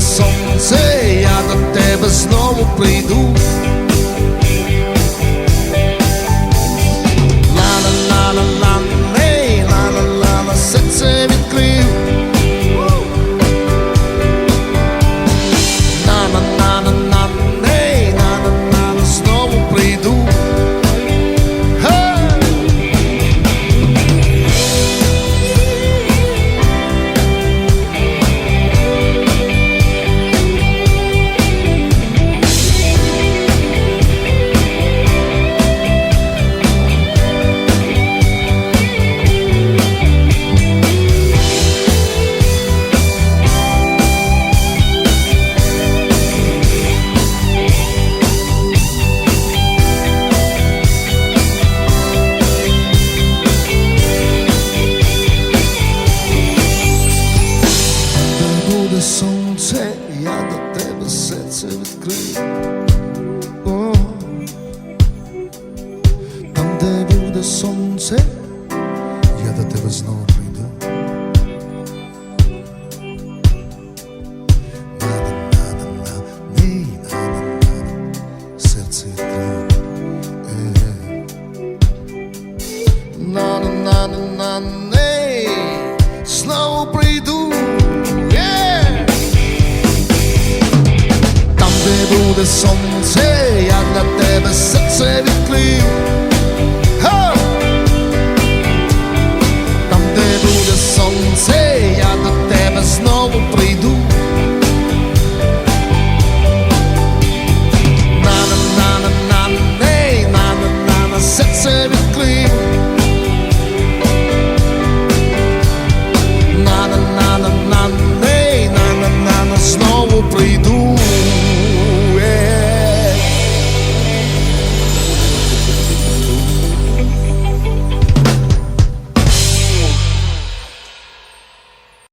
сонце, я до тебе знову прийду. знову прийде. Серце відкриє. на на на на не знову прийду. Там, де буде сонце, я для тебе серце відкрив.